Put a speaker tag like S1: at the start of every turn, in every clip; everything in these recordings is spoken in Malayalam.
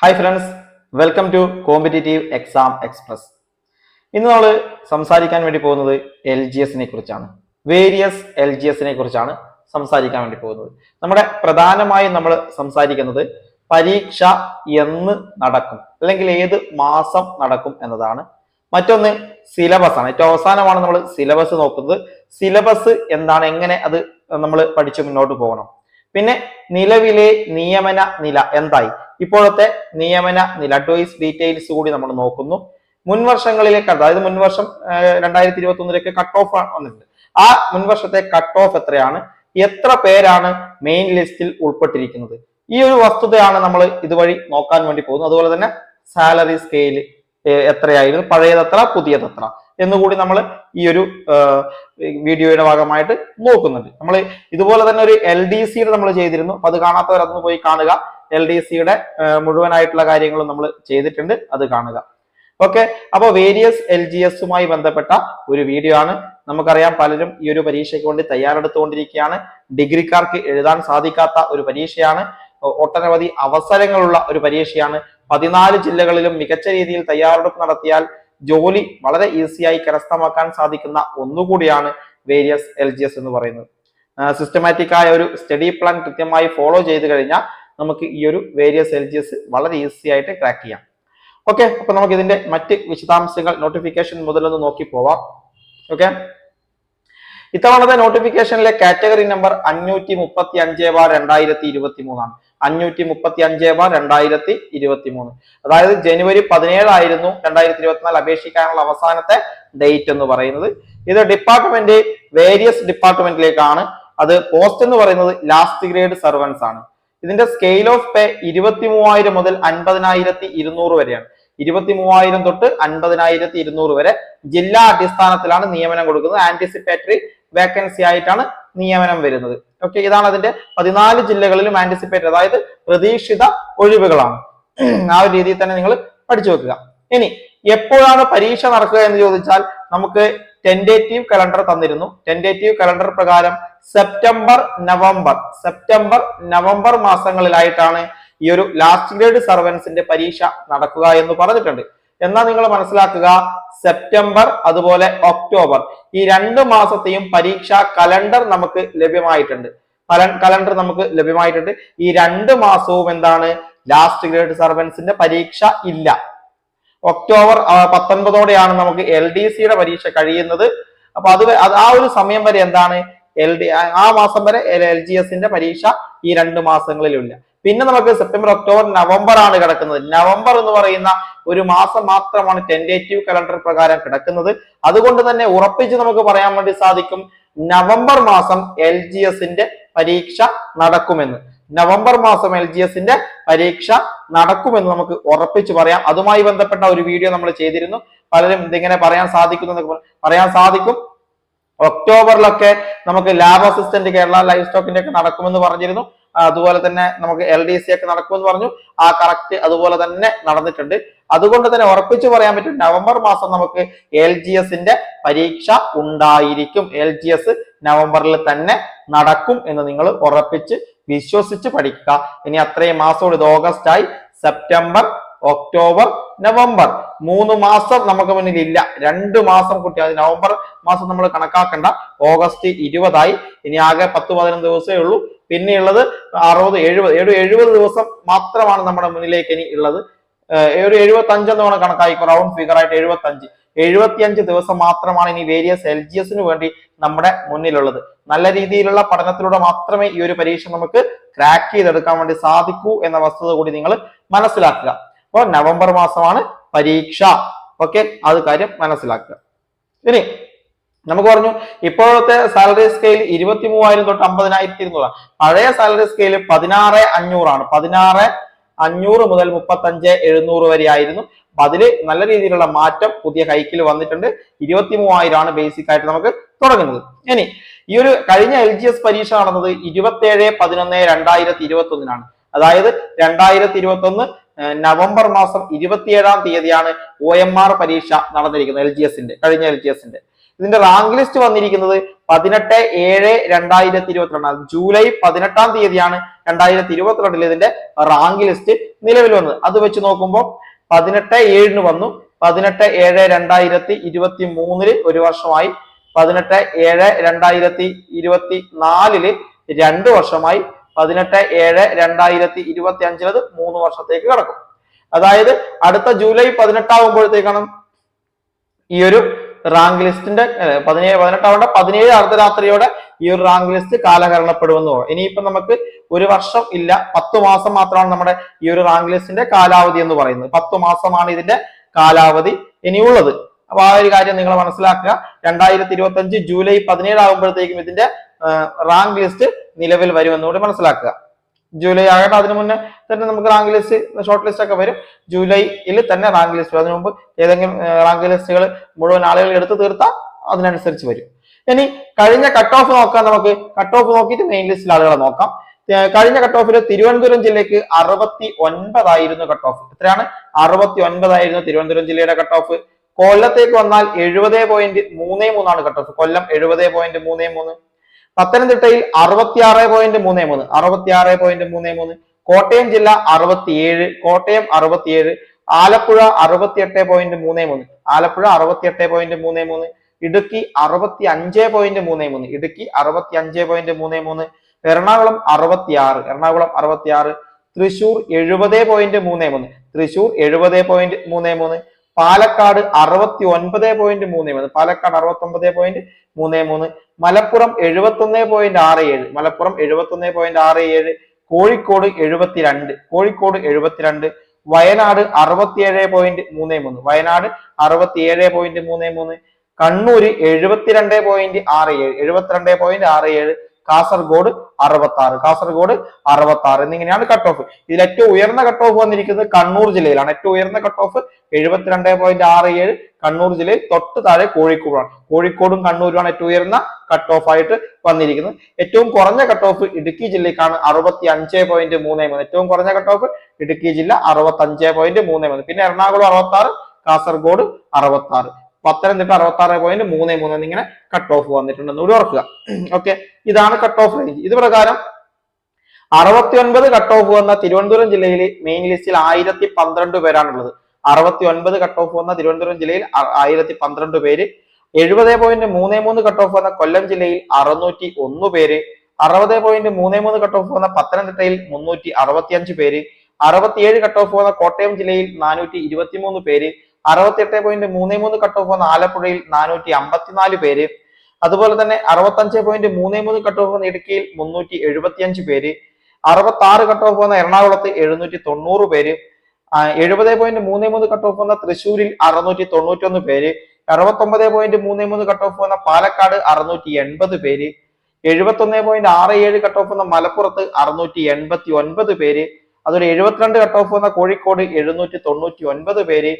S1: Hi friends welcome to competitive exam express ഇന്ന് നമ്മൾ സംസാരിക്കാൻ വേണ്ടി പോകുന്നത് എൽ ജി എസിനെ കുറിച്ചാണ്. വേരിയസ് എൽ ജി എസിനെ കുറിച്ചാണ് സംസാരിക്കാൻ വേണ്ടി പോകുന്നത്. നമ്മുടെ പ്രധാനമായും നമ്മൾ സംസാരിക്കുന്നത് പരീക്ഷ എന്ന് നടക്കും അല്ലെങ്കിൽ ഏത് മാസം നടക്കും എന്നതാണ്. മറ്റൊന്ന് സിലബസ് ആണ്. ഏറ്റവും അവസാനമാണ് നമ്മൾ സിലബസ് നോക്കുന്നത്. സിലബസ് എന്താണ് എങ്ങനെ അത് നമ്മൾ പഠിച്ച് മുന്നോട്ട് പോകണം. പിന്നെ നിലവിലെ നിയമന നില എന്തായി? ഇപ്പോഴത്തെ നിയമന നില അഡ്വൈസ് ഡീറ്റെയിൽസ് കൂടി നമ്മൾ നോക്കുന്നു. മുൻവർഷങ്ങളിലേക്ക് അതായത് മുൻവർഷം രണ്ടായിരത്തി ഇരുപത്തി ഒന്നിലേക്ക് കട്ട് ഓഫ് വന്നിട്ടുണ്ട്. ആ മുൻവർഷത്തെ കട്ട് ഓഫ് എത്രയാണ്? എത്ര പേരാണ് മെയിൻ ലിസ്റ്റിൽ ഉൾപ്പെട്ടിരിക്കുന്നത്? ഈ ഒരു വസ്തുതയാണ് നമ്മൾ ഇതുവഴി നോക്കാൻ വേണ്ടി പോകുന്നത്. അതുപോലെ തന്നെ സാലറി സ്കെയിൽ എത്രയായിരുന്നു? പഴയതത്ര പുതിയതത്ര എന്നുകൂടി നമ്മൾ ഈ ഒരു വീഡിയോയുടെ ഭാഗമായിട്ട് നോക്കുന്നുണ്ട്. നമ്മൾ ഇതുപോലെ തന്നെ ഒരു എൽ ഡി സിയുടെ നമ്മൾ ചെയ്തിരുന്നു. അപ്പൊ അത് കാണാത്തവർ പോയി കാണുക. എൽ ഡി സിയുടെ മുഴുവനായിട്ടുള്ള കാര്യങ്ങളും നമ്മൾ ചെയ്തിട്ടുണ്ട്. അത് കാണുക. ഓക്കെ. അപ്പോൾ വേരിയസ് എൽ ജി എസുമായി ബന്ധപ്പെട്ട ഒരു വീഡിയോ ആണ്. നമുക്കറിയാം പലരും ഈ ഒരു പരീക്ഷയ്ക്ക് വേണ്ടി തയ്യാറെടുത്തുകൊണ്ടിരിക്കുകയാണ്. ഡിഗ്രിക്കാർക്ക് എഴുതാൻ സാധിക്കാത്ത ഒരു പരീക്ഷയാണ്. ഒട്ടനവധി അവസരങ്ങളുള്ള ഒരു പരീക്ഷയാണ്. പതിനാല് ജില്ലകളിലും മികച്ച രീതിയിൽ തയ്യാറെടുപ്പ് നടത്തിയാൽ ജോലി വളരെ ഈസിയായി കരസ്ഥമാക്കാൻ സാധിക്കുന്ന ഒന്നുകൂടിയാണ് വേരിയസ് എൽ എന്ന് പറയുന്നത്. സിസ്റ്റമാറ്റിക് ആയ ഒരു സ്റ്റഡി പ്ലാൻ കൃത്യമായി ഫോളോ ചെയ്ത് കഴിഞ്ഞാൽ നമുക്ക് ഈ ഒരു വേരിയസ് എൽ ജി എസ് വളരെ ഈസി ആയിട്ട് ക്രാക്ക് ചെയ്യാം. ഓക്കെ അപ്പൊ നമുക്ക് ഇതിന്റെ മറ്റ് വിശദാംശങ്ങൾ നോട്ടിഫിക്കേഷൻ മുതലൊന്ന് നോക്കി പോവാം. ഓക്കെ ഇത്തവണത്തെ നോട്ടിഫിക്കേഷനിലെ കാറ്റഗറി നമ്പർ അഞ്ഞൂറ്റി മുപ്പത്തി അഞ്ച് ബാർ രണ്ടായിരത്തി ഇരുപത്തി മൂന്നാണ് അഞ്ഞൂറ്റി മുപ്പത്തി അഞ്ച് ബാർ രണ്ടായിരത്തി ഇരുപത്തി മൂന്ന് അതായത് ജനുവരി പതിനേഴായിരുന്നു രണ്ടായിരത്തി ഇരുപത്തിനാല് അപേക്ഷിക്കാനുള്ള അവസാനത്തെ ഡേറ്റ് എന്ന് പറയുന്നത്. ഇത് ഡിപ്പാർട്ട്മെന്റ് വേരിയസ് ഡിപ്പാർട്ട്മെന്റിലേക്കാണ് അത് പോസ്റ്റ് എന്ന് പറയുന്നത് ലാസ്റ്റ് ഗ്രേഡ് സർവൻസ് ആണ്. ഇതിന്റെ സ്കെയിൽ ഓഫ് പേ ഇരുപത്തി മൂവായിരം മുതൽ അൻപതിനായിരത്തി ഇരുന്നൂറ് വരെയാണ്. ഇരുപത്തി മൂവായിരം തൊട്ട് അൻപതിനായിരത്തി ഇരുന്നൂറ് വരെ ജില്ലാ അടിസ്ഥാനത്തിലാണ് നിയമനം കൊടുക്കുന്നത്. ആന്റിസിപ്പേറ്ററി വേക്കൻസി ആയിട്ടാണ് നിയമനം വരുന്നത്. ഓക്കെ ഇതാണ് അതിന്റെ പതിനാല് ജില്ലകളിലും ആന്റിസിപ്പേറ്റ് അതായത് പ്രതീക്ഷിത ഒഴിവുകളാണ്. ആ ഒരു രീതിയിൽ തന്നെ നിങ്ങൾ പഠിച്ചു വെക്കുക. ഇനി എപ്പോഴാണ് പരീക്ഷ നടക്കുക എന്ന് ചോദിച്ചാൽ നമുക്ക് ടെൻഡേറ്റീവ് കലണ്ടർ തന്നിരുന്നു. ടെൻഡേറ്റീവ് കലണ്ടർ പ്രകാരം സെപ്റ്റംബർ നവംബർ സെപ്റ്റംബർ നവംബർ മാസങ്ങളിലായിട്ടാണ് ഈ ഒരു ലാസ്റ്റ് ഗ്രേഡ് സർവൻസിന്റെ പരീക്ഷ നടക്കുക എന്ന് പറഞ്ഞിട്ടുണ്ട്. എന്നാൽ നിങ്ങൾ മനസ്സിലാക്കുക? സെപ്റ്റംബർ അതുപോലെ ഒക്ടോബർ ഈ രണ്ട് മാസത്തെയും പരീക്ഷാ കലണ്ടർ നമുക്ക് ലഭ്യമായിട്ടുണ്ട്. കലണ്ടർ നമുക്ക് ലഭ്യമായിട്ടുണ്ട്. ഈ രണ്ട് മാസവും എന്താണ്? ലാസ്റ്റ് ഗ്രേഡ് സർവൻസിന്റെ പരീക്ഷ ഇല്ല. ഒക്ടോബർ പത്തൊൻപതോടെയാണ് നമുക്ക് എൽ ഡി സിയുടെ പരീക്ഷ കഴിയുന്നത്. അപ്പൊ അത് ആ ഒരു സമയം വരെ എന്താണ്? എൽ ഡി ആ മാസം വരെ എൽ ജി എസിന്റെ പരീക്ഷ ഈ രണ്ട് മാസങ്ങളിലില്ല പിന്നെ നമുക്ക് സെപ്റ്റംബർ ഒക്ടോബർ നവംബർ ആണ് കിടക്കുന്നത്. നവംബർ എന്ന് പറയുന്ന ഒരു മാസം മാത്രമാണ് ടെൻഡേറ്റീവ് കലണ്ടർ പ്രകാരം കിടക്കുന്നത്. അതുകൊണ്ട് തന്നെ ഉറപ്പിച്ച് നമുക്ക് പറയാൻ വേണ്ടി സാധിക്കും നവംബർ മാസം എൽ ജി എസിന്റെ പരീക്ഷ നടക്കുമെന്ന്. നവംബർ മാസം എൽ ജി എസിന്റെ പരീക്ഷ നടക്കുമെന്ന് നമുക്ക് ഉറപ്പിച്ചു പറയാം. അതുമായി ബന്ധപ്പെട്ട ഒരു വീഡിയോ നമ്മൾ ചെയ്തിരുന്നു. പലരും ഇതിങ്ങനെ പറയാൻ സാധിക്കുന്നു പറയാൻ സാധിക്കും. ഒക്ടോബറിലൊക്കെ നമുക്ക് ലാബ് അസിസ്റ്റന്റ് കേരള ലൈഫ് സ്റ്റോക്കിന്റെ ഒക്കെ നടക്കുമെന്ന് പറഞ്ഞിരുന്നു. അതുപോലെ തന്നെ നമുക്ക് എൽ ഡി സി ഒക്കെ നടക്കുമെന്ന് പറഞ്ഞു. ആ കറക്റ്റ് അതുപോലെ തന്നെ നടന്നിട്ടുണ്ട്. അതുകൊണ്ട് തന്നെ ഉറപ്പിച്ചു പറയാൻ പറ്റും നവംബർ മാസം നമുക്ക് എൽ ജി എസിന്റെ പരീക്ഷ ഉണ്ടായിരിക്കും. എൽ ജി എസ് നവംബറിൽ തന്നെ നടക്കും എന്ന് നിങ്ങൾ ഉറപ്പിച്ച് വിശ്വസിച്ച് പഠിക്കുക ഇനി അത്രയും മാസം ഇത് ഓഗസ്റ്റ് ആയി. സെപ്റ്റംബർ ഒക്ടോബർ നവംബർ മൂന്ന് മാസം നമുക്ക് മുന്നിൽ ഇല്ല രണ്ട് മാസം കുട്ടി. അത് നവംബർ മാസം നമ്മൾ കണക്കാക്കണ്ട. ഓഗസ്റ്റ് ഇരുപതായി. ഇനി ആകെ പത്ത് പതിനൊന്ന് ദിവസമേ ഉള്ളൂ. പിന്നെയുള്ളത് അറുപത് എഴുപത്. ഏഴ് എഴുപത് ദിവസം മാത്രമാണ് നമ്മുടെ മുന്നിലേക്ക് ഇനി ഉള്ളത്. ഒരു എഴുപത്തി അഞ്ചെന്ന് വേണം റൗണ്ട് ഫിഗർ ആയിട്ട് എഴുപത്തി അഞ്ച് എഴുപത്തിയഞ്ച് ദിവസം മാത്രമാണ് ഇനി വേരിയസ് എൽ ജി എസിന് വേണ്ടി നമ്മുടെ മുന്നിലുള്ളത്. നല്ല രീതിയിലുള്ള പഠനത്തിലൂടെ മാത്രമേ ഈ ഒരു പരീക്ഷ നമുക്ക് ക്രാക്ക് ചെയ്തെടുക്കാൻ വേണ്ടി സാധിക്കൂ എന്ന വസ്തുത കൂടി നിങ്ങൾ മനസ്സിലാക്കുക. അപ്പോൾ നവംബർ മാസമാണ് പരീക്ഷ. ഓക്കെ അത് കാര്യം മനസ്സിലാക്കുക. ഇനി നമുക്ക് പറഞ്ഞു ഇപ്പോഴത്തെ സാലറി സ്കെയിൽ ഇരുപത്തി മൂവായിരം തൊട്ട് അമ്പതിനായിരത്തി ഇരുന്നൂറ് പഴയ സാലറി സ്കെയിൽ പതിനാറ് അഞ്ഞൂറാണ്. പതിനാറ് അഞ്ഞൂറ് മുതൽ മുപ്പത്തഞ്ച് എഴുന്നൂറ് വരെ ആയിരുന്നു. അപ്പൊ അതിൽ നല്ല രീതിയിലുള്ള മാറ്റം പുതിയ ഹൈക്കിൽ വന്നിട്ടുണ്ട്. ഇരുപത്തി മൂവായിരമാണ് ബേസിക് ആയിട്ട് നമുക്ക് തുടങ്ങുന്നത്. ഇനി ഈ ഒരു കഴിഞ്ഞ എൽ ജി എസ് പരീക്ഷ നടന്നത് ഇരുപത്തേഴ് പതിനൊന്ന് രണ്ടായിരത്തി ഇരുപത്തി ഒന്നിനാണ് അതായത് രണ്ടായിരത്തി ഇരുപത്തി ഒന്ന് നവംബർ മാസം ഇരുപത്തിയേഴാം തീയതിയാണ് ഒ എം ആർ പരീക്ഷ നടന്നിരിക്കുന്നത് എൽ ജി എസിന്റെ കഴിഞ്ഞ എൽ ജി എസിന്റെ ഇതിന്റെ റാങ്ക് ലിസ്റ്റ് വന്നിരിക്കുന്നത് പതിനെട്ട് ഏഴ് രണ്ടായിരത്തി ഇരുപത്തിരണ്ട് ജൂലൈ പതിനെട്ടാം തീയതിയാണ് രണ്ടായിരത്തി ഇരുപത്തിരണ്ടിൽ ഇതിന്റെ റാങ്ക് ലിസ്റ്റ് നിലവിൽ വന്നത്. അത് വെച്ച് നോക്കുമ്പോൾ പതിനെട്ട് ഏഴിന് വന്നു. പതിനെട്ട് ഏഴ് രണ്ടായിരത്തി ഇരുപത്തി മൂന്നിൽ ഒരു വർഷമായി. പതിനെട്ട് ഏഴ് രണ്ടായിരത്തി ഇരുപത്തി നാലിൽ രണ്ട് വർഷമായി. പതിനെട്ട് ഏഴ് രണ്ടായിരത്തി ഇരുപത്തി അഞ്ചിലത് മൂന്ന് വർഷത്തേക്ക് കടക്കും. അതായത് അടുത്ത ജൂലൈ പതിനെട്ടാവുമ്പോഴത്തേക്കാണ് ഈ ഒരു റാങ്ക് ലിസ്റ്റിന്റെ പതിനേഴ് പതിനെട്ടാവേണ്ട പതിനേഴ് അർദ്ധരാത്രിയോടെ ഈ ഒരു റാങ്ക് ലിസ്റ്റ് കാലഹരണപ്പെടുമെന്ന് പറയും ഇനിയിപ്പോ നമുക്ക് ഒരു വർഷം ഇല്ല പത്ത് മാസം മാത്രമാണ് നമ്മുടെ ഈ ഒരു റാങ്ക് ലിസ്റ്റിന്റെ കാലാവധി എന്ന് പറയുന്നത്. പത്ത് മാസമാണ് ഇതിന്റെ കാലാവധി ഇനിയുള്ളത്. അപ്പൊ ആ ഒരു കാര്യം നിങ്ങൾ മനസ്സിലാക്കുക. രണ്ടായിരത്തി ഇരുപത്തി അഞ്ച് ജൂലൈ പതിനേഴ് ആകുമ്പോഴത്തേക്കും ഇതിന്റെ റാങ്ക് ലിസ്റ്റ് നിലവിൽ വരുമെന്നുകൂടി മനസ്സിലാക്കുക. ജൂലൈ ആകട്ടെ. അതിനു മുന്നേ തന്നെ നമുക്ക് റാങ്ക് ലിസ്റ്റ് ഷോർട്ട് ലിസ്റ്റ് ഒക്കെ വരും. ജൂലൈയിൽ തന്നെ റാങ്ക് ലിസ്റ്റ് അതിനു മുമ്പ് ഏതെങ്കിലും റാങ്ക് ലിസ്റ്റുകൾ മുഴുവൻ ആളുകൾ എടുത്തു തീർത്താൽ അതിനനുസരിച്ച് വരും. ഇനി കഴിഞ്ഞ കട്ട് ഓഫ് നോക്കാം നമുക്ക്. കട്ട് ഓഫ് നോക്കിയിട്ട് മെയിൻ ലിസ്റ്റിൽ ആളുകളെ നോക്കാം. കഴിഞ്ഞ കട്ട് ഓഫിൽ തിരുവനന്തപുരം ജില്ലയ്ക്ക് അറുപത്തി ഒൻപതായിരുന്നു കട്ട് ഓഫ് എത്രയാണ്? അറുപത്തി ഒൻപതായിരുന്നു തിരുവനന്തപുരം ജില്ലയുടെ കട്ട് ഓഫ് കൊല്ലത്തേക്ക് വന്നാൽ എഴുപത് പോയിന്റ് മൂന്നേ മൂന്നാണ് കട്ട് ഓഫ് കൊല്ലം എഴുപത് പോയിന്റ് മൂന്നേ മൂന്ന്. പത്തനംതിട്ടയിൽ അറുപത്തിയാറ് പോയിന്റ് മൂന്ന് മൂന്ന് അറുപത്തിയാറ് പോയിന്റ് മൂന്ന് മൂന്ന് കോട്ടയം ജില്ല അറുപത്തിയേഴ് കോട്ടയം അറുപത്തിയേഴ് ആലപ്പുഴ അറുപത്തിയെട്ട് പോയിന്റ് മൂന്ന് മൂന്ന് ആലപ്പുഴ അറുപത്തിയെട്ട് പോയിന്റ് മൂന്ന് മൂന്ന് ഇടുക്കി അറുപത്തി അഞ്ച് പോയിന്റ് മൂന്ന് മൂന്ന് ഇടുക്കി അറുപത്തി അഞ്ച് പോയിന്റ് മൂന്ന് മൂന്ന് എറണാകുളം അറുപത്തിയാറ് എറണാകുളം അറുപത്തിയാറ് തൃശൂർ എഴുപത് പോയിന്റ് മൂന്ന് മൂന്ന് തൃശൂർ എഴുപത് പോയിന്റ് മൂന്ന് മൂന്ന് പാലക്കാട് അറുപത്തി ഒൻപത് പോയിന്റ് മൂന്ന് മൂന്ന് പാലക്കാട് അറുപത്തി ഒമ്പത് പോയിന്റ് മൂന്ന് മൂന്ന് മലപ്പുറം എഴുപത്തി ഒന്ന് പോയിന്റ് ആറ് ഏഴ് മലപ്പുറം എഴുപത്തി ഒന്ന് പോയിന്റ് ആറ് ഏഴ് കോഴിക്കോട് എഴുപത്തിരണ്ട് കോഴിക്കോട് എഴുപത്തിരണ്ട് വയനാട് അറുപത്തിയേഴ് പോയിന്റ് മൂന്ന് മൂന്ന് വയനാട് അറുപത്തിയേഴ് പോയിന്റ് മൂന്ന് മൂന്ന് കണ്ണൂര് എഴുപത്തിരണ്ട് പോയിന്റ് ആറ് ഏഴ് എഴുപത്തിരണ്ട് പോയിന്റ് ആറ് ഏഴ് കാസർഗോഡ് അറുപത്തി ആറ് കാസർഗോഡ് അറുപത്തി ആറ് എന്നിങ്ങനെയാണ് കട്ട് ഓഫ് ഇതിൽ ഏറ്റവും ഉയർന്ന കട്ട് ഓഫ് വന്നിരിക്കുന്നത് കണ്ണൂർ ജില്ലയിലാണ്. ഏറ്റവും ഉയർന്ന കട്ട് ഓഫ് എഴുപത്തിരണ്ട് പോയിന്റ് ആറ് ഏഴ് കണ്ണൂർ ജില്ലയിൽ തൊട്ട് താഴെ കോഴിക്കോടാണ്. കോഴിക്കോടും കണ്ണൂരുമാണ് ഏറ്റവും ഉയർന്ന കട്ട് ഓഫ് ആയിട്ട് വന്നിരിക്കുന്നത്. ഏറ്റവും കുറഞ്ഞ കട്ട് ഓഫ് ഇടുക്കി ജില്ലയ്ക്കാണ് അറുപത്തി അഞ്ച് പോയിന്റ് മൂന്ന് മൂന്ന്. ഏറ്റവും കുറഞ്ഞ കട്ട് ഓഫ് ഇടുക്കി ജില്ല അറുപത്തി അഞ്ച് പോയിന്റ് മൂന്ന് മൂന്ന്. പിന്നെ എറണാകുളം അറുപത്തി ആറ് കാസർഗോഡ് അറുപത്തി ആറ് പത്തനംതിട്ട അറുപത്തി ആറ് പോയിന്റ് മൂന്ന് മൂന്ന് എന്നിങ്ങനെ കട്ട് ഓഫ് വന്നിട്ടുണ്ടെന്ന് കൂടി ഓർക്കുക. ഓക്കെ ഇതാണ് കട്ട് ഓഫ് റേഞ്ച് ഇത് പ്രകാരം അറുപത്തി ഒൻപത് കട്ട് ഓഫ് വന്ന തിരുവനന്തപുരം ജില്ലയിൽ മെയിൻ ലിസ്റ്റിൽ ആയിരത്തി പന്ത്രണ്ട് പേരാണുള്ളത്. അറുപത്തി ഒൻപത് കട്ട് ഓഫ് വന്ന തിരുവനന്തപുരം ജില്ലയിൽ ആയിരത്തി പന്ത്രണ്ട് പേര്. എഴുപത് പോയിന്റ് മൂന്ന് മൂന്ന് കട്ട് ഓഫ് വന്ന കൊല്ലം ജില്ലയിൽ അറുന്നൂറ്റി ഒന്ന് പേര്. അറുപത് പോയിന്റ് മൂന്ന് മൂന്ന് കട്ട് ഓഫ് വന്ന പത്തനംതിട്ടയിൽ മുന്നൂറ്റി അറുപത്തിയഞ്ച് പേര്. അറുപത്തിയേഴ് കട്ട് ഓഫ് വന്ന കോട്ടയം ജില്ലയിൽ നാനൂറ്റി ഇരുപത്തിമൂന്ന് പേര്. അറുപത്തിയെട്ട് പോയിന്റ് മൂന്ന് മൂന്ന് കട്ട് ഓഫ് വന്ന ആലപ്പുഴയിൽ നാനൂറ്റി അമ്പത്തിനാല് പേര്. അതുപോലെ തന്നെ അറുപത്തഞ്ച് പോയിന്റ് മൂന്ന് മൂന്ന് കട്ട് ഓഫ് വന്ന ഇടുക്കിയിൽ മുന്നൂറ്റി എഴുപത്തിയഞ്ച് പേര്. അറുപത്തി ആറ് കട്ട് ഓഫ് വന്ന എറണാകുളത്ത് എഴുന്നൂറ്റി തൊണ്ണൂറ് പേര്. എഴുപത് പോയിന്റ് മൂന്ന് മൂന്ന് കട്ട് ഓഫ് വന്ന തൃശ്ശൂരിൽ അറുന്നൂറ്റി തൊണ്ണൂറ്റൊന്ന് പേര്. അറുപത്തൊമ്പത് പോയിന്റ് മൂന്ന് മൂന്ന് കട്ട് ഓഫ് വന്ന പാലക്കാട് അറുന്നൂറ്റി എൺപത് പേര്. എഴുപത്തി ഒന്ന് പോയിന്റ് ആറ് ഏഴ് കട്ട് ഓഫ് വന്ന മലപ്പുറത്ത് അറുന്നൂറ്റി എൺപത്തി ഒൻപത് പേര്. അതൊരു എഴുപത്തിരണ്ട് കട്ട് ഓഫ് വന്ന കോഴിക്കോട് എഴുന്നൂറ്റി തൊണ്ണൂറ്റി ഒൻപത് പേര്.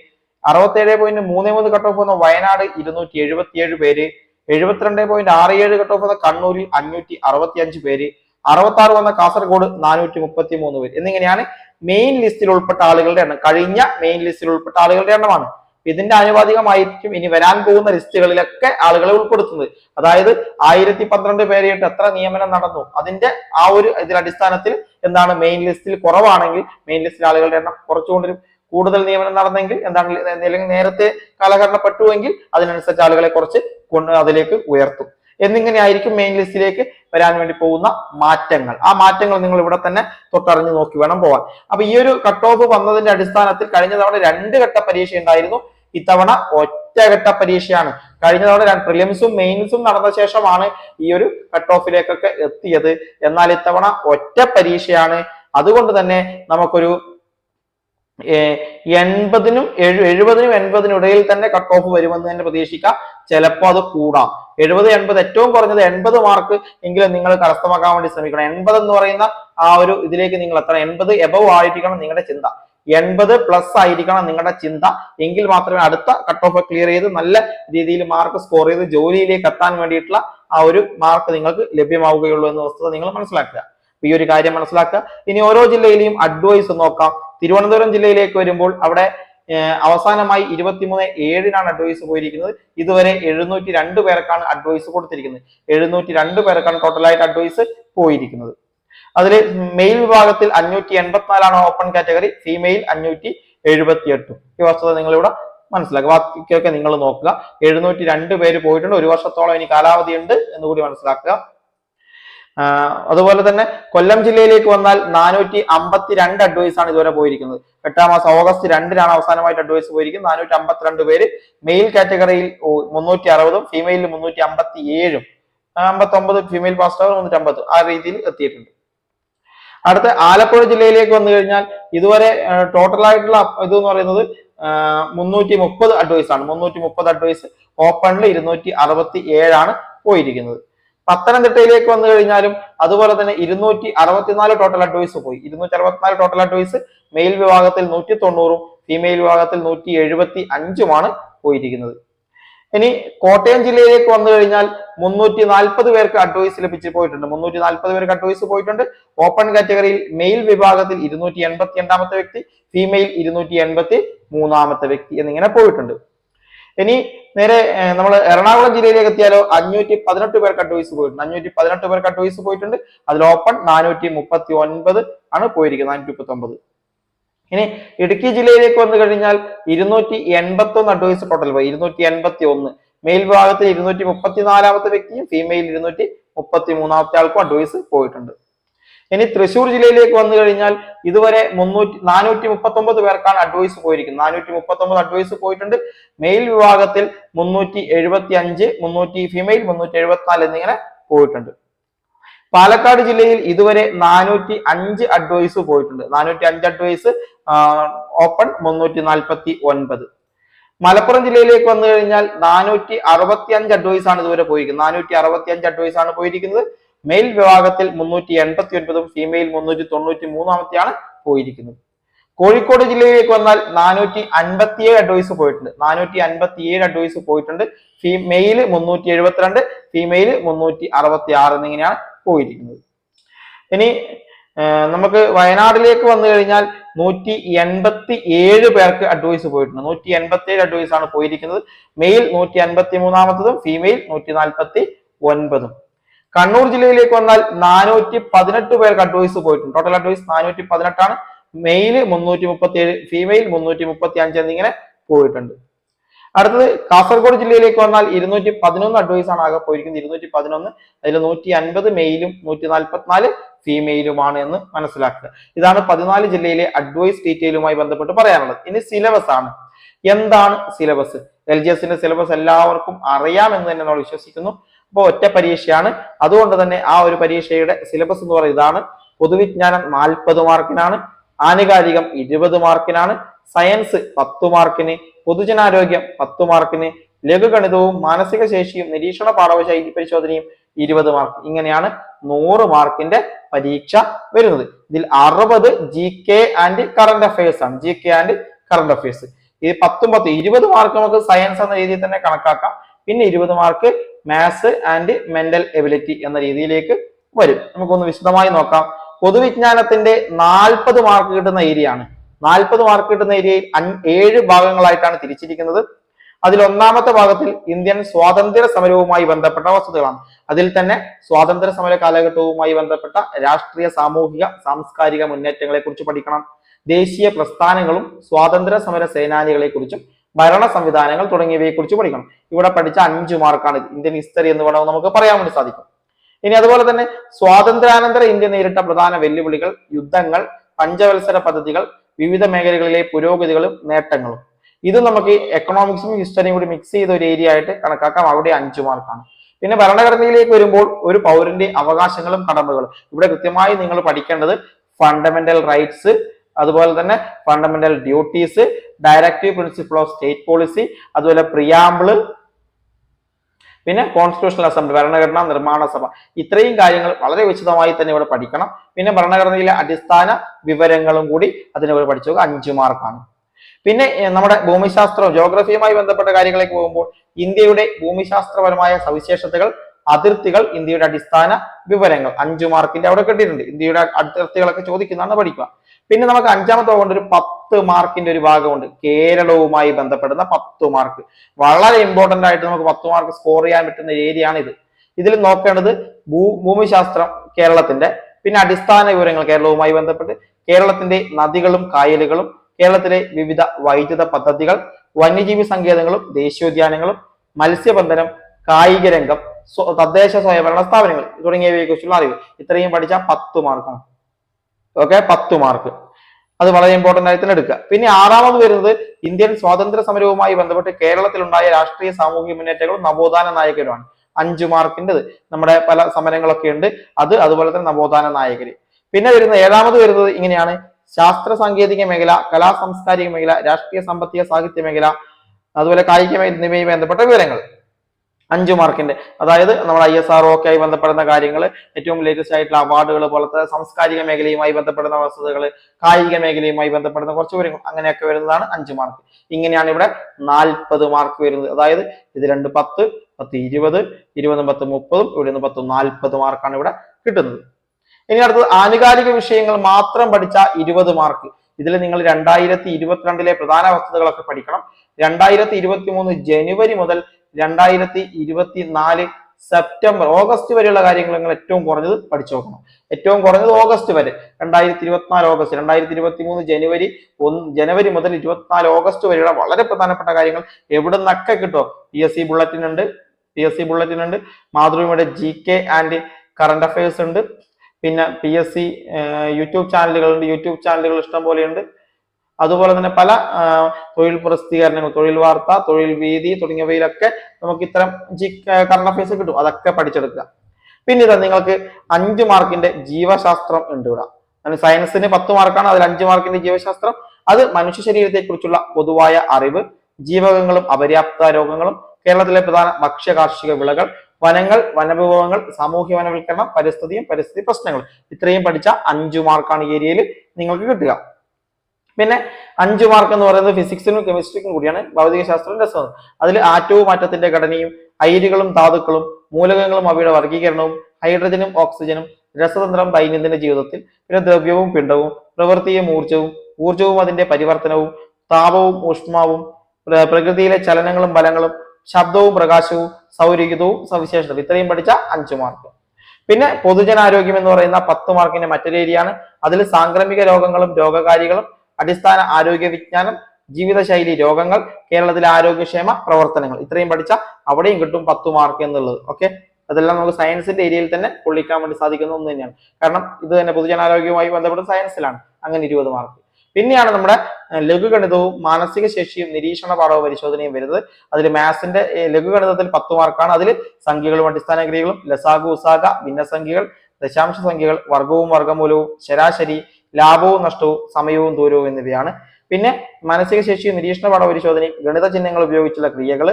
S1: അറുപത്തേഴ് പോയിന്റ് മൂന്ന് മൂന്ന് കട്ട് ഓഫ് വന്ന വയനാട് ഇരുന്നൂറ്റി എഴുപത്തിയേഴ് പേര് എഴുപത്തിരണ്ട് പോയിന്റ് ആറ് ഏഴ് കട്ട് ഓഫ് വന്ന കണ്ണൂരിൽ അഞ്ഞൂറ്റി അറുപത്തി അഞ്ച് പേര് അറുപത്തി ആറ് വന്ന കാസർഗോഡ് നാനൂറ്റി മുപ്പത്തി മൂന്ന് പേര്. എന്നിങ്ങനെയാണ് മെയിൻ ലിസ്റ്റിൽ ഉൾപ്പെട്ട ആളുകളുടെ എണ്ണം. കഴിഞ്ഞ മെയിൻ ലിസ്റ്റിൽ ഉൾപ്പെട്ട ആളുകളുടെ എണ്ണമാണ്. ഇതിന്റെ ആനുപാതികമായിരിക്കും ഇനി വരാൻ പോകുന്ന ലിസ്റ്റുകളിലൊക്കെ ആളുകളെ ഉൾപ്പെടുത്തുന്നത്. അതായത് ആയിരത്തി പന്ത്രണ്ട് പേരെയിട്ട് എത്ര നിയമനം നടന്നു? അതിന്റെ ആ ഒരു ഇതിൽ അടിസ്ഥാനത്തിൽ എന്താണ് മെയിൻ ലിസ്റ്റിൽ കുറവാണെങ്കിൽ മെയിൻ ലിസ്റ്റിൽ ആളുകളുടെ എണ്ണം കുറച്ചുകൊണ്ടിരും കൂടുതൽ നിയമനം നടന്നെങ്കിൽ എന്താണ് അല്ലെങ്കിൽ നേരത്തെ കാലഹരണപ്പെട്ടുവെങ്കിൽ അതിനനുസരിച്ച് ആളുകളെ കുറച്ച് കൊണ്ട് അതിലേക്ക് ഉയർത്തും. എന്നിങ്ങനെ ആയിരിക്കും മെയിൻ ലിസ്റ്റിലേക്ക് വരാൻ വേണ്ടി പോകുന്ന മാറ്റങ്ങൾ. ആ മാറ്റങ്ങൾ നിങ്ങൾ ഇവിടെ തന്നെ തൊട്ടറിഞ്ഞു നോക്കി വേണം പോവാൻ. അപ്പൊ ഈ ഒരു കട്ട് ഓഫ് വന്നതിന്റെ അടിസ്ഥാനത്തിൽ കഴിഞ്ഞ തവണ രണ്ട് ഘട്ട പരീക്ഷ ഉണ്ടായിരുന്നു. ഇത്തവണ ഒറ്റഘട്ട പരീക്ഷയാണ്. കഴിഞ്ഞ തവണ പ്രിലിംസും മെയിൻസും നടന്ന ശേഷമാണ് ഈ ഒരു കട്ട് ഓഫിലേക്കൊക്കെ എത്തിയത്. എന്നാൽ ഇത്തവണ ഒറ്റ പരീക്ഷയാണ്. അതുകൊണ്ട് തന്നെ നമുക്കൊരു എൺപതിനും എഴു എഴുപതിനും എൺപതിനും ഇടയിൽ തന്നെ കട്ട് ഓഫ് വരുമെന്ന് തന്നെ പ്രതീക്ഷിക്കാം. ചിലപ്പോൾ അത് കൂടാം. എഴുപത് എൺപത് ഏറ്റവും കുറഞ്ഞത് എൺപത് മാർക്ക് എങ്കിലും നിങ്ങൾ കരസ്ഥമാക്കാൻ വേണ്ടി ശ്രമിക്കണം. എൺപത് എന്ന് പറയുന്ന ആ ഒരു ഇതിലേക്ക് നിങ്ങൾ എത്തണം. എൺപത് എബവ് ആയിരിക്കണം നിങ്ങളുടെ ചിന്ത. എൺപത് പ്ലസ് ആയിരിക്കണം നിങ്ങളുടെ ചിന്ത. എങ്കിൽ മാത്രമേ അടുത്ത കട്ട് ഓഫ് ക്ലിയർ ചെയ്ത് നല്ല രീതിയിൽ മാർക്ക് സ്കോർ ചെയ്ത് ജോലിയിലേക്ക് എത്താൻ വേണ്ടിയിട്ടുള്ള ആ ഒരു മാർക്ക് നിങ്ങൾക്ക് ലഭ്യമാവുകയുള്ളൂ എന്ന വസ്തുത നിങ്ങൾ മനസ്സിലാക്കുക. ഈ ഒരു കാര്യം മനസ്സിലാക്കുക. ഇനി ഓരോ ജില്ലയിലെയും അഡ്വൈസ് നോക്കാം. തിരുവനന്തപുരം ജില്ലയിലേക്ക് വരുമ്പോൾ അവിടെ അവസാനമായി ഇരുപത്തിമൂന്ന് ഏഴിനാണ് അഡ്വൈസ് പോയിരിക്കുന്നത്. ഇതുവരെ എഴുന്നൂറ്റി രണ്ട് പേർക്കാണ് അഡ്വൈസ് കൊടുത്തിരിക്കുന്നത്. എഴുന്നൂറ്റി രണ്ട് പേർക്കാണ് ടോട്ടലായിട്ട് അഡ്വൈസ് പോയിരിക്കുന്നത്. അതിൽ മെയിൽ വിഭാഗത്തിൽ അഞ്ഞൂറ്റി എൺപത്തിനാലാണ് ഓപ്പൺ കാറ്റഗറി ഫീമെയിൽ അഞ്ഞൂറ്റി എഴുപത്തി എട്ടും ഈ വസ്തുത നിങ്ങളിവിടെ മനസ്സിലാക്കുക. ബാക്കിയൊക്കെ നിങ്ങൾ നോക്കുക. എഴുന്നൂറ്റി രണ്ട് പേര് പോയിട്ടുണ്ട്. ഒരു വർഷത്തോളം ഇനി കാലാവധി ഉണ്ട് എന്ന് കൂടി മനസ്സിലാക്കുക. അതുപോലെ തന്നെ കൊല്ലം ജില്ലയിലേക്ക് വന്നാൽ നാനൂറ്റി അമ്പത്തി രണ്ട് അഡ്വൈസ് ആണ് ഇതുവരെ പോയിരിക്കുന്നത്. എട്ടാം മാസം ഓഗസ്റ്റ് രണ്ടിനാണ് അവസാനമായിട്ട് അഡ്വൈസ് പോയിരിക്കുന്നത്. നാനൂറ്റി അമ്പത്തിരണ്ട് പേര് മെയിൽ കാറ്റഗറിയിൽ മുന്നൂറ്റി അറുപതും ഫീമെയിലിൽ മുന്നൂറ്റി അമ്പത്തി ഏഴും അമ്പത്തി ഒമ്പത് ഫീമെയിൽ പാസ്റ്റർ മുന്നൂറ്റി അമ്പത് ആ രീതിയിൽ എത്തിയിട്ടുണ്ട്. അടുത്ത ആലപ്പുഴ ജില്ലയിലേക്ക് വന്നു കഴിഞ്ഞാൽ ഇതുവരെ ടോട്ടൽ ആയിട്ടുള്ള ഇത് എന്ന് പറയുന്നത് മുന്നൂറ്റി മുപ്പത് അഡ്വൈസ് ആണ്. മുന്നൂറ്റി മുപ്പത് അഡ്വൈസ് ഓപ്പണിൽ ഇരുന്നൂറ്റി അറുപത്തി ഏഴാണ് പോയിരിക്കുന്നത്. പത്തനംതിട്ടയിലേക്ക് വന്നു കഴിഞ്ഞാലും അതുപോലെ തന്നെ ഇരുന്നൂറ്റി അറുപത്തിനാല് ടോട്ടൽ അഡ്വൈസ് പോയി. ഇരുന്നൂറ്റി അറുപത്തിനാല് ടോട്ടൽ അഡ്വൈസ് മെയിൽ വിഭാഗത്തിൽ നൂറ്റി തൊണ്ണൂറും ഫീമെയിൽ വിഭാഗത്തിൽ നൂറ്റി എഴുപത്തി അഞ്ചുമാണ് പോയിരിക്കുന്നത്. ഇനി കോട്ടയം ജില്ലയിലേക്ക് വന്നു കഴിഞ്ഞാൽ മുന്നൂറ്റി നാൽപ്പത് പേർക്ക് അഡ്വൈസ് ലഭിച്ച് പോയിട്ടുണ്ട്. മുന്നൂറ്റി നാൽപ്പത് പേർക്ക് അഡ്വൈസ് പോയിട്ടുണ്ട്. ഓപ്പൺ കാറ്റഗറിയിൽ മെയിൽ വിഭാഗത്തിൽ ഇരുന്നൂറ്റി എൺപത്തി രണ്ടാമത്തെ വ്യക്തി ഫീമെയിൽ ഇരുന്നൂറ്റി എൺപത്തി മൂന്നാമത്തെ വ്യക്തി എന്നിങ്ങനെ പോയിട്ടുണ്ട്. ഇനി നേരെ നമ്മൾ എറണാകുളം ജില്ലയിലേക്ക് എത്തിയാലോ? അഞ്ഞൂറ്റി പതിനെട്ട് കട്ട് അഡ്വൈസ് പോയിട്ടുണ്ട്. അഞ്ഞൂറ്റി പതിനെട്ട് കട്ട് അഡ്വൈസ് പോയിട്ടുണ്ട്. അതിൽ ഓപ്പൺ നാനൂറ്റി മുപ്പത്തി ഒൻപത് ആണ് പോയിരിക്കുന്നത് നാനൂറ്റി മുപ്പത്തി ഒമ്പത് ഇനി ഇടുക്കി ജില്ലയിലേക്ക് വന്നു കഴിഞ്ഞാൽ ഇരുന്നൂറ്റി എൺപത്തി ഒന്ന് അഡ്വൈസ് ടോട്ടൽ പോയി. ഇരുന്നൂറ്റി എൺപത്തി ഒന്ന് മെയിൽ വിഭാഗത്തിൽ ഇരുന്നൂറ്റി മുപ്പത്തി നാലാമത്തെ വ്യക്തിയും ഫീമെയിൽ ഇരുന്നൂറ്റി മുപ്പത്തി മൂന്നാമത്തെ ആൾക്കും അഡ്വൈസ് പോയിട്ടുണ്ട്. ഇനി തൃശൂർ ജില്ലയിലേക്ക് വന്നു കഴിഞ്ഞാൽ ഇതുവരെ മുന്നൂറ്റി നാനൂറ്റി മുപ്പത്തി ഒമ്പത് പേർക്കാണ് അഡ്വൈസ് പോയിരിക്കുന്നത്. നാനൂറ്റി മുപ്പത്തി ഒമ്പത് അഡ്വൈസ് പോയിട്ടുണ്ട്. മെയിൽ വിഭാഗത്തിൽ മുന്നൂറ്റി എഴുപത്തി അഞ്ച് മുന്നൂറ്റി ഫീമെയിൽ മുന്നൂറ്റി എഴുപത്തിനാല് എന്നിങ്ങനെ പോയിട്ടുണ്ട്. പാലക്കാട് ജില്ലയിൽ ഇതുവരെ നാനൂറ്റി അഞ്ച് അഡ്വൈസ് പോയിട്ടുണ്ട്. നാനൂറ്റി അഞ്ച് അഡ്വൈസ് ഓപ്പൺ മുന്നൂറ്റി നാൽപ്പത്തി ഒൻപത് മലപ്പുറം ജില്ലയിലേക്ക് വന്നു കഴിഞ്ഞാൽ നാനൂറ്റി അറുപത്തി അഞ്ച് അഡ്വൈസ് ആണ് ഇതുവരെ പോയിരിക്കുന്നത്. നാനൂറ്റി അറുപത്തി അഞ്ച് അഡ്വൈസ് ആണ് പോയിരിക്കുന്നത്. മെയിൽ വിഭാഗത്തിൽ മുന്നൂറ്റി എൺപത്തി ഒൻപതും ഫീമെയിൽ മുന്നൂറ്റി തൊണ്ണൂറ്റി മൂന്നാമത്തെയാണ് പോയിരിക്കുന്നത്. കോഴിക്കോട് ജില്ലയിലേക്ക് വന്നാൽ നാനൂറ്റി അൻപത്തി ഏഴ് അഡ്വൈസ് പോയിട്ടുണ്ട്. നാനൂറ്റി അൻപത്തി ഏഴ് അഡ്വൈസ് പോയിട്ടുണ്ട് ഫീമെയിൽ മുന്നൂറ്റി എഴുപത്തിരണ്ട് ഫീമെയിൽ മുന്നൂറ്റി അറുപത്തി ആറ് എന്നിങ്ങനെയാണ് പോയിരിക്കുന്നത്. ഇനി നമുക്ക് വയനാടിലേക്ക് വന്നു കഴിഞ്ഞാൽ നൂറ്റി എൺപത്തി ഏഴ് പേർക്ക് അഡ്വൈസ് പോയിട്ടുണ്ട്. നൂറ്റി എൺപത്തി ഏഴ് അഡ്വൈസ് ആണ് പോയിരിക്കുന്നത്. മെയിൽ നൂറ്റി അൻപത്തി മൂന്നാമത്തതും ഫീമെയിൽ നൂറ്റി നാൽപ്പത്തി ഒൻപതും കണ്ണൂർ ജില്ലയിലേക്ക് വന്നാൽ നാനൂറ്റി പതിനെട്ട് പേർക്ക് അഡ്വൈസ് പോയിട്ടുണ്ട്. ടോട്ടൽ അഡ്വൈസ് നാനൂറ്റി പതിനെട്ടാണ് മെയിൽ മുന്നൂറ്റി മുപ്പത്തി ഏഴ് ഫീമെയിൽ മുന്നൂറ്റി മുപ്പത്തി അഞ്ച് എന്നിങ്ങനെ പോയിട്ടുണ്ട്. അടുത്തത് കാസർഗോഡ് ജില്ലയിലേക്ക് വന്നാൽ ഇരുന്നൂറ്റി പതിനൊന്ന് അഡ്വൈസ് ആണ് ആകെ പോയിരിക്കുന്നത്. ഇരുന്നൂറ്റി പതിനൊന്ന് അതിൽ നൂറ്റി അൻപത് മെയിലും നൂറ്റി നാൽപ്പത്തിനാല് ഫീമെയിലുമാണ് എന്ന് മനസ്സിലാക്കുക. ഇതാണ് പതിനാല് ജില്ലയിലെ അഡ്വൈസ് ഡീറ്റെയിലുമായി ബന്ധപ്പെട്ട് പറയാനുള്ളത്. ഇനി സിലബസ് ആണ്. എന്താണ് സിലബസ് എൽ ജി എസിന്റെ സിലബസ് എല്ലാവർക്കും അറിയാമെന്ന് തന്നെ നമ്മൾ വിശ്വസിക്കുന്നു. അപ്പോൾ ഒറ്റ പരീക്ഷയാണ്. അതുകൊണ്ട് തന്നെ ആ ഒരു പരീക്ഷയുടെ സിലബസ് എന്ന് പറയുന്നത് ഇതാണ്. പൊതുവിജ്ഞാനം നാൽപ്പത് മാർക്കിനാണ്. ആനുകാലികം ഇരുപത് മാർക്കിനാണ്. സയൻസ് പത്ത് മാർക്കിന്. പൊതുജനാരോഗ്യം പത്ത് മാർക്കിന്. ലഘുഗണിതവും മാനസിക ശേഷിയും നിരീക്ഷണ പാഠവശൈലി പരിശോധനയും ഇരുപത് മാർക്ക്. ഇങ്ങനെയാണ് നൂറ് മാർക്കിന്റെ പരീക്ഷ വരുന്നത്. ഇതിൽ അറുപത് G K and current affairs ആണ്. G K and current affairs ഈ പത്തും പത്ത് ഇരുപത് മാർക്ക് നമുക്ക് സയൻസ് എന്ന രീതിയിൽ തന്നെ കണക്കാക്കാം. പിന്നെ ഇരുപത് mark maths and mental ability എന്ന രീതിയിലേക്ക് വരും. നമുക്കൊന്ന് വിശദമായി നോക്കാം. പൊതുവിജ്ഞാനത്തിന്റെ നാൽപ്പത് മാർക്ക് കിട്ടുന്ന ഏരിയ ആണ്. നാൽപ്പത് മാർക്ക് കിട്ടുന്ന ഏരിയയിൽ ഏഴ് ഭാഗങ്ങളായിട്ടാണ് തിരിച്ചിരിക്കുന്നത്. അതിൽ ഒന്നാമത്തെ ഭാഗത്തിൽ ഇന്ത്യൻ സ്വാതന്ത്ര്യ സമരവുമായി ബന്ധപ്പെട്ട വസ്തുതകളാണ്. അതിൽ തന്നെ സ്വാതന്ത്ര്യ സമര കാലഘട്ടവുമായി ബന്ധപ്പെട്ട രാഷ്ട്രീയ സാമൂഹിക സാംസ്കാരിക മുന്നേറ്റങ്ങളെ കുറിച്ച് പഠിക്കണം. ദേശീയ പ്രസ്ഥാനങ്ങളും സ്വാതന്ത്ര്യ സമര സേനാനികളെ കുറിച്ചും ഭരണ സംവിധാനങ്ങൾ തുടങ്ങിയവയെ കുറിച്ച് പഠിക്കണം. ഇവിടെ പഠിച്ച അഞ്ചു മാർക്കാണ് ഇന്ത്യൻ ഹിസ്റ്ററി എന്ന് വേണമെങ്കിൽ നമുക്ക് പറയാൻ വേണ്ടി സാധിക്കും. ഇനി അതുപോലെ തന്നെ സ്വാതന്ത്ര്യാനന്തര ഇന്ത്യ നേരിട്ട പ്രധാന വെല്ലുവിളികൾ യുദ്ധങ്ങൾ പഞ്ചവത്സര പദ്ധതികൾ വിവിധ മേഖലകളിലെ പുരോഗതികളും നേട്ടങ്ങളും. ഇത് നമുക്ക് എക്കണോമിക്സും ഹിസ്റ്ററിയും കൂടി മിക്സ് ചെയ്ത ഒരു ഏരിയ ആയിട്ട് കണക്കാക്കാം. അവിടെ അഞ്ചു മാർക്കാണ്. പിന്നെ ഭരണഘടനയിലേക്ക് വരുമ്പോൾ ഒരു പൗരന്റെ അവകാശങ്ങളും കടമകളും ഇവിടെ കൃത്യമായി നിങ്ങൾ പഠിക്കേണ്ടത് ഫണ്ടമെന്റൽ റൈറ്റ്സ് അതുപോലെ തന്നെ fundamental duties directive principle of state policy അതുപോലെ പ്രിയാമ്പിൾ പിന്നെ കോൺസ്റ്റിറ്റ്യൂഷണൽ അസംബ്ലി ഭരണഘടനാ നിർമ്മാണ സഭ. ഇത്രയും കാര്യങ്ങൾ വളരെ വിശദമായി തന്നെ ഇവിടെ പഠിക്കണം. പിന്നെ ഭരണഘടനയിലെ അടിസ്ഥാന വിവരങ്ങളും കൂടി അതിനെ ഇവിടെ പഠിച്ചു. അഞ്ചു മാർക്കാണ്. പിന്നെ നമ്മുടെ ഭൂമിശാസ്ത്രവും ജോഗ്രഫിയുമായി ബന്ധപ്പെട്ട കാര്യങ്ങളിലേക്ക് പോകുമ്പോൾ ഇന്ത്യയുടെ ഭൂമിശാസ്ത്രപരമായ സവിശേഷതകൾ അതിർത്തികൾ ഇന്ത്യയുടെ അടിസ്ഥാന വിവരങ്ങൾ. അഞ്ചു മാർക്കിന്റെ അവിടെ കിട്ടിയിട്ടുണ്ട്. ഇന്ത്യയുടെ അതിർത്തികളൊക്കെ ചോദിക്കുന്നതാണ് പഠിക്കുക. പിന്നെ നമുക്ക് അഞ്ചാമത്തെ കൊണ്ട് ഒരു പത്ത് മാർക്കിന്റെ ഒരു ഭാഗമുണ്ട്. കേരളവുമായി ബന്ധപ്പെടുന്ന പത്ത് മാർക്ക് വളരെ ഇമ്പോർട്ടന്റ് ആയിട്ട് നമുക്ക് പത്ത് മാർക്ക് സ്കോർ ചെയ്യാൻ പറ്റുന്ന ഏരിയയാണ് ഇത് ഇതിൽ നോക്കേണ്ടത് ഭൂ ഭൂമിശാസ്ത്രം കേരളത്തിന്റെ പിന്നെ അടിസ്ഥാന വിവരങ്ങൾ കേരളവുമായി ബന്ധപ്പെട്ട് കേരളത്തിന്റെ നദികളും കായലുകളും കേരളത്തിലെ വിവിധ വൈദ്യുത പദ്ധതികൾ വന്യജീവി സങ്കേതങ്ങളും ദേശീയോദ്യാനങ്ങളും മത്സ്യബന്ധനം കായിക രംഗം തദ്ദേശ സ്വയംഭരണ സ്ഥാപനങ്ങൾ തുടങ്ങിയവയെ കുറിച്ചുള്ള അറിവ്. ഇത്രയും പഠിച്ച പത്ത് മാർക്കാണ് ഓക്കെ പത്ത് മാർക്ക് അത് വളരെ ഇമ്പോർട്ടന്റ് ആയി തന്നെ എടുക്കുക. പിന്നെ ആറാമത് വരുന്നത് ഇന്ത്യൻ സ്വാതന്ത്ര്യ സമരവുമായി ബന്ധപ്പെട്ട് കേരളത്തിലുണ്ടായ രാഷ്ട്രീയ സാമൂഹിക മുന്നേറ്റങ്ങളും നവോത്ഥാന നായകരുമാണ്. അഞ്ചു മാർക്കിന്റെത് നമ്മുടെ പല സമരങ്ങളൊക്കെ ഉണ്ട്. അത് അതുപോലെ തന്നെ നവോത്ഥാന നായകര്. പിന്നെ വരുന്ന ഏഴാമത് വരുന്നത് ഇങ്ങനെയാണ്. ശാസ്ത്ര സാങ്കേതിക മേഖല കലാ സാംസ്കാരിക മേഖല രാഷ്ട്രീയ സാമ്പത്തിക സാഹിത്യ മേഖല അതുപോലെ കായിക എന്നിവയുമായി ബന്ധപ്പെട്ട വിവരങ്ങൾ. അഞ്ചു മാർക്കിന്റെ. അതായത് നമ്മുടെ ഐ എസ് ആർ ഒക്കെ ആയി ബന്ധപ്പെടുന്ന കാര്യങ്ങൾ ഏറ്റവും ലേറ്റസ്റ്റ് ആയിട്ടുള്ള അവാർഡുകൾ പോലത്തെ സാംസ്കാരിക മേഖലയുമായി ബന്ധപ്പെടുന്ന വസ്തുതകൾ കായിക മേഖലയുമായി ബന്ധപ്പെടുന്ന കുറച്ച് വിവരങ്ങൾ അങ്ങനെയൊക്കെ വരുന്നതാണ് അഞ്ച് മാർക്ക്. ഇങ്ങനെയാണ് ഇവിടെ നാൽപ്പത് മാർക്ക് വരുന്നത്. അതായത് ഇത് രണ്ട് പത്ത് പത്ത് ഇരുപത് ഇരുപതും പത്ത് മുപ്പതും ഇവിടെ നിന്ന് പത്ത് നാൽപ്പത് മാർക്കാണ് ഇവിടെ കിട്ടുന്നത്. ഇനി അടുത്തത് ആനുകാലിക വിഷയങ്ങൾ മാത്രം പഠിച്ച ഇരുപത് മാർക്ക്. ഇതിൽ നിങ്ങൾ രണ്ടായിരത്തി ഇരുപത്തിരണ്ടിലെ പ്രധാന വസ്തുതകളൊക്കെ പഠിക്കണം. രണ്ടായിരത്തി ഇരുപത്തി മൂന്ന് ജനുവരി മുതൽ രണ്ടായിരത്തി ഇരുപത്തി നാല് സെപ്റ്റംബർ ഓഗസ്റ്റ് വരെയുള്ള കാര്യങ്ങൾ നിങ്ങൾ ഏറ്റവും കുറഞ്ഞത് പഠിച്ചു നോക്കണം. ഏറ്റവും കുറഞ്ഞത് ഓഗസ്റ്റ് വരെ രണ്ടായിരത്തി ഇരുപത്തിനാല് ഓഗസ്റ്റ് രണ്ടായിരത്തി ഇരുപത്തി മൂന്ന് ജനുവരി ഒന്ന് ജനുവരി മുതൽ ഇരുപത്തിനാല് ഓഗസ്റ്റ് വരെയുള്ള വളരെ പ്രധാനപ്പെട്ട കാര്യങ്ങൾ എവിടെ നിന്നൊക്കെ കിട്ടുമോ പി എസ് സി ബുള്ളറ്റിൻ ഉണ്ട് പി എസ് സി ബുള്ളറ്റിൻ ഉണ്ട് മാതൃഭൂമിയുടെ G K and current affairs ഉണ്ട് പിന്നെ പി എസ് സി യൂട്യൂബ് ചാനലുകളുണ്ട് യൂട്യൂബ് ചാനലുകൾ ഇഷ്ടം പോലെയുണ്ട് അതുപോലെ തന്നെ പല തൊഴിൽ പ്രസിദ്ധീകരണങ്ങൾ തൊഴിൽ വാർത്ത തൊഴിൽ വീതി തുടങ്ങിയവയിലൊക്കെ നമുക്ക് ഇത്തരം ജി കറണ്ട് അഫയേഴ്സ് കിട്ടും. അതൊക്കെ പഠിച്ചെടുക്കുക. പിന്നെ ഇതാ നിങ്ങൾക്ക് അഞ്ച് മാർക്കിന്റെ ജീവശാസ്ത്രം ഉണ്ട് ഇവിടെ. സയൻസിന് പത്ത് മാർക്കാണ് അതിൽ അഞ്ച് മാർക്കിന്റെ ജീവശാസ്ത്രം. അത് മനുഷ്യ ശരീരത്തെ കുറിച്ചുള്ള പൊതുവായ അറിവ് ജീവകങ്ങളും അപര്യാപ്ത രോഗങ്ങളും കേരളത്തിലെ പ്രധാന ഭക്ഷ്യ കാർഷിക വിളകൾ വനങ്ങൾ വനവിഭവങ്ങൾ സാമൂഹ്യ വനവൽക്കരണം പരിസ്ഥിതിയും പരിസ്ഥിതി പ്രശ്നങ്ങളും. ഇത്രയും പഠിച്ച അഞ്ചു മാർക്കാണ് ഏരിയയിൽ നിങ്ങൾക്ക് കിട്ടുക. പിന്നെ അഞ്ച് മാർക്ക് എന്ന് പറയുന്നത് ഫിസിക്സിനും കെമിസ്ട്രിക്കും കൂടിയാണ്. ഭൗതിക ശാസ്ത്രം രസം. അതിൽ ആറ്റവും മാറ്റത്തിന്റെ ഘടനയും അയിരുകളും ധാതുക്കളും മൂലകങ്ങളും അവയുടെ വർഗീകരണവും ഹൈഡ്രജനും ഓക്സിജനും രസതന്ത്രം ദൈനംദിന ജീവിതത്തിൽ പിന്നെ ദ്രവ്യവും പിണ്ടവും പ്രവൃത്തിയും ഊർജവും ഊർജവും അതിന്റെ പരിവർത്തനവും താപവും ഊഷ്മാവും പ്രകൃതിയിലെ ചലനങ്ങളും ബലങ്ങളും ശബ്ദവും പ്രകാശവും സൗരഹിതവും സവിശേഷതയും ഇത്രയും പഠിച്ച അഞ്ചു മാർക്ക് പിന്നെ പൊതുജനാരോഗ്യം എന്ന് പറയുന്ന പത്ത് മാർക്കിന്റെ മറ്റൊരു ഏരിയയാണ് അതിൽ സാംക്രമിക രോഗങ്ങളും രോഗകാരികളും അടിസ്ഥാന ആരോഗ്യ വിജ്ഞാനം ജീവിതശൈലി രോഗങ്ങൾ കേരളത്തിലെ ആരോഗ്യക്ഷേമ പ്രവർത്തനങ്ങൾ. ഇത്രയും പഠിച്ച അവിടെയും കിട്ടും പത്ത് മാർക്ക് എന്നുള്ളത്. ഓക്കെ അതെല്ലാം നമുക്ക് സയൻസിന്റെ ഏരിയയിൽ തന്നെ കൊള്ളിക്കാൻ വേണ്ടി സാധിക്കുന്ന ഒന്ന് തന്നെയാണ്. കാരണം ഇത് തന്നെ പൊതുജനാരോഗ്യവുമായി ബന്ധപ്പെട്ട സയൻസിലാണ് അങ്ങനെ ഇരുപത് മാർക്ക് പിന്നെയാണ് നമ്മുടെ ലഘുഗണിതവും മാനസിക ശേഷിയും നിരീക്ഷണ പാഠവും പരിശോധനയും വരുന്നത്. അതിൽ മാത്സിന്റെ ലഘുഗണിതത്തിൽ പത്ത് മാർക്കാണ് അതിൽ സംഖ്യകളും അടിസ്ഥാന ക്രിയകളും ലസാഗു ഉസാഗ ഭിന്നസംഖ്യകൾ ദശാംശ സംഖ്യകൾ വർഗവും വർഗമൂലവും ശരാശരി ലാഭവും നഷ്ടവും സമയവും ദൂരവും എന്നിവയാണ്. പിന്നെ മാനസിക ശേഷി നിരീക്ഷണ പാഠ പരിശോധനയും ഗണിത ചിഹ്നങ്ങൾ ഉപയോഗിച്ചുള്ള ക്രിയകൾ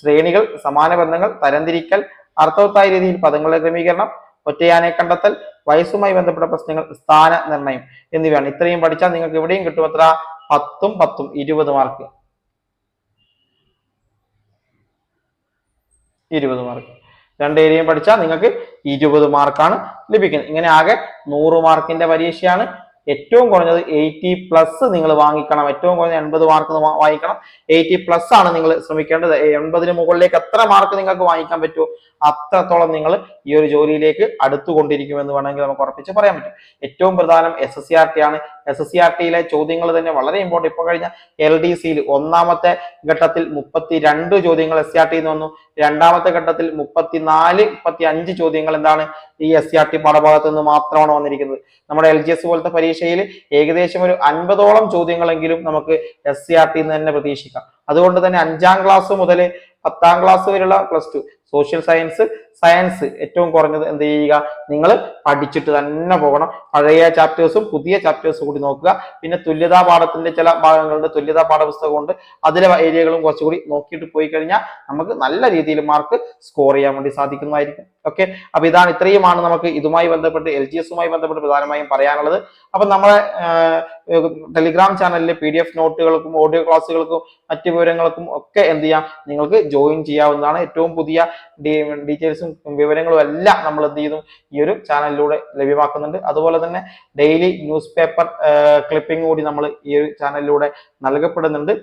S1: ശ്രേണികൾ സമാന ബന്ധങ്ങൾ തരംതിരിക്കൽ അർത്ഥവത്തായ രീതിയിൽ പദങ്ങളുടെ ക്രമീകരണം ഒറ്റയാനെ കണ്ടെത്തൽ വയസ്സുമായി ബന്ധപ്പെട്ട പ്രശ്നങ്ങൾ സ്ഥാന നിർണയം എന്നിവയാണ്. ഇത്രയും പഠിച്ചാൽ നിങ്ങൾക്ക് എവിടെയും കിട്ടും എത്ര പത്തും പത്തും ഇരുപത് മാർക്ക്. ഇരുപത് മാർക്ക്. രണ്ട് ഏരിയയും പഠിച്ചാൽ നിങ്ങൾക്ക് ഇരുപത് മാർക്കാണ് ലഭിക്കുന്നത്. ഇങ്ങനെ ആകെ നൂറ് മാർക്കിന്റെ പരീക്ഷയാണ് ഏറ്റവും കുറഞ്ഞത് എയ്റ്റി പ്ലസ് നിങ്ങൾ വാങ്ങിക്കണം. ഏറ്റവും കുറഞ്ഞ എൺപത് മാർക്ക് വാങ്ങിക്കണം. എയ്റ്റി പ്ലസ് ആണ് നിങ്ങൾ ശ്രമിക്കേണ്ടത്. എൺപതിന് മുകളിലേക്ക് എത്ര മാർക്ക് നിങ്ങൾക്ക് വാങ്ങിക്കാൻ പറ്റുമോ അത്രത്തോളം നിങ്ങൾ ഈ ഒരു ജോലിയിലേക്ക് അടുത്തുകൊണ്ടിരിക്കുമെന്ന് വേണമെങ്കിൽ നമുക്ക് ഉറപ്പിച്ച് പറയാൻ പറ്റും. ഏറ്റവും പ്രധാനം എസ് ആണ്. എസ് എസ് സി ആർ ടിയിലെ ചോദ്യങ്ങൾ തന്നെ വളരെ ഇമ്പോർട്ടന്റ് ഇപ്പോൾ കഴിഞ്ഞ എൽ ഡി സിയിൽ ഒന്നാമത്തെ ഘട്ടത്തിൽ മുപ്പത്തി രണ്ട് ചോദ്യങ്ങൾ എസ് സി ആർ ടിയിൽ വന്നു. രണ്ടാമത്തെ ഘട്ടത്തിൽ മുപ്പത്തിനാല് മുപ്പത്തി അഞ്ച് ചോദ്യങ്ങൾ എന്താണ് ഈ എസ് സി ആർ ടി പാഠഭാഗത്ത് നിന്ന് മാത്രമാണ് വന്നിരിക്കുന്നത്. നമ്മുടെ എൽ ജി എസ് പോലത്തെ പരീക്ഷയിൽ ഏകദേശം ഒരു അൻപതോളം ചോദ്യങ്ങളെങ്കിലും നമുക്ക് എസ് സി ആർ ടിന്ന് തന്നെ പ്രതീക്ഷിക്കാം. അതുകൊണ്ട് തന്നെ അഞ്ചാം ക്ലാസ് മുതൽ പത്താം ക്ലാസ് വരെയുള്ള plus two social science science ഏറ്റവും കുറഞ്ഞത് എന്ത് ചെയ്യുക? നിങ്ങൾ പഠിച്ചിട്ട് തന്നെ പോകണം. പഴയ ചാപ്റ്റേഴ്സും പുതിയ ചാപ്റ്റേഴ്സും കൂടി നോക്കുക. പിന്നെ തുല്യതാ പാഠത്തിന്റെ ചില ഭാഗങ്ങളുണ്ട്. തുല്യതാ പാഠപുസ്തകമുണ്ട് അതിലെ ഏരിയകളും കുറച്ചുകൂടി നോക്കിയിട്ട് പോയി കഴിഞ്ഞാൽ നമുക്ക് നല്ല രീതിയിൽ മാർക്ക് സ്കോർ ചെയ്യാൻ വേണ്ടി സാധിക്കുന്നതായിരിക്കും. ഓക്കെ അപ്പൊ ഇതാണ് ഇത്രയുമാണ് നമുക്ക് ഇതുമായി ബന്ധപ്പെട്ട് എൽ ജി എസുമായി ബന്ധപ്പെട്ട് പ്രധാനമായും പറയാനുള്ളത്. അപ്പൊ നമ്മളെ ടെലിഗ്രാം ചാനലിലെ പി ഡി എഫ് നോട്ടുകൾക്കും ഓഡിയോ ക്ലാസ്സുകൾക്കും മറ്റു വിവരങ്ങൾക്കും ഒക്കെ എന്ത് ചെയ്യാം? നിങ്ങൾക്ക് ജോയിൻ ചെയ്യാവുന്നതാണ് ഏറ്റവും പുതിയ ഡീറ്റെയിൽസും വിവരങ്ങളും എല്ലാം നമ്മൾ എന്ത് ചെയ്യുന്നു ഈ ഒരു ചാനലിലൂടെ ലഭ്യമാക്കുന്നുണ്ട്. അതുപോലെ തന്നെ ഡെയിലി ന്യൂസ് പേപ്പർ ക്ലിപ്പിംഗ് കൂടി നമ്മൾ ഈ ഒരു ചാനലിലൂടെ നൽകപ്പെടുന്നുണ്ട്.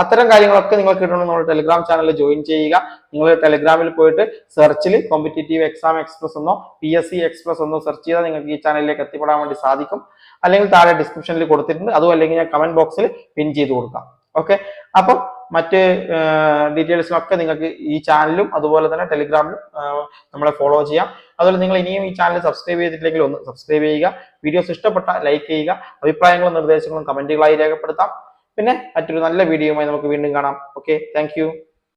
S1: അത്തരം കാര്യങ്ങളൊക്കെ നിങ്ങൾക്ക് കിട്ടണമെങ്കിൽ നമ്മൾ ടെലിഗ്രാം ചാനലിൽ ജോയിൻ ചെയ്യുക. നിങ്ങൾ ടെലിഗ്രാമിൽ പോയിട്ട് സെർച്ചിൽ കോമ്പറ്റേറ്റീവ് എക്സാം എക്സ്പ്രസ് എന്നോ പി എസ് സി എക്സ്പ്രസ് എന്നോ സെർച്ച് ചെയ്താൽ നിങ്ങൾക്ക് ഈ ചാനലിലേക്ക് എത്തിപ്പെടാൻ വേണ്ടി സാധിക്കും. അല്ലെങ്കിൽ താഴെ ഡിസ്ക്രിപ്ഷനിൽ കൊടുത്തിട്ടുണ്ട്. അതും അല്ലെങ്കിൽ ഞാൻ കമന്റ് ബോക്സിൽ പിൻ ചെയ്ത് കൊടുക്കാം. ഓക്കെ അപ്പം മറ്റ് ഡീറ്റെയിൽസിലൊക്കെ നിങ്ങൾക്ക് ഈ ചാനലും അതുപോലെ തന്നെ ടെലിഗ്രാമിലും നമ്മളെ ഫോളോ ചെയ്യാം. അതുപോലെ നിങ്ങൾ ഇനിയും ഈ ചാനൽ സബ്സ്ക്രൈബ് ചെയ്തിട്ടില്ലെങ്കിൽ ഒന്ന് സബ്സ്ക്രൈബ് ചെയ്യുക. വീഡിയോസ് ഇഷ്ടപ്പെട്ട ലൈക്ക് ചെയ്യുക. അഭിപ്രായങ്ങളും നിർദ്ദേശങ്ങളും കമന്റുകളായി രേഖപ്പെടുത്താം. പിന്നെ മറ്റൊരു നല്ല വീഡിയോയുമായി നമുക്ക് വീണ്ടും കാണാം. Okay thank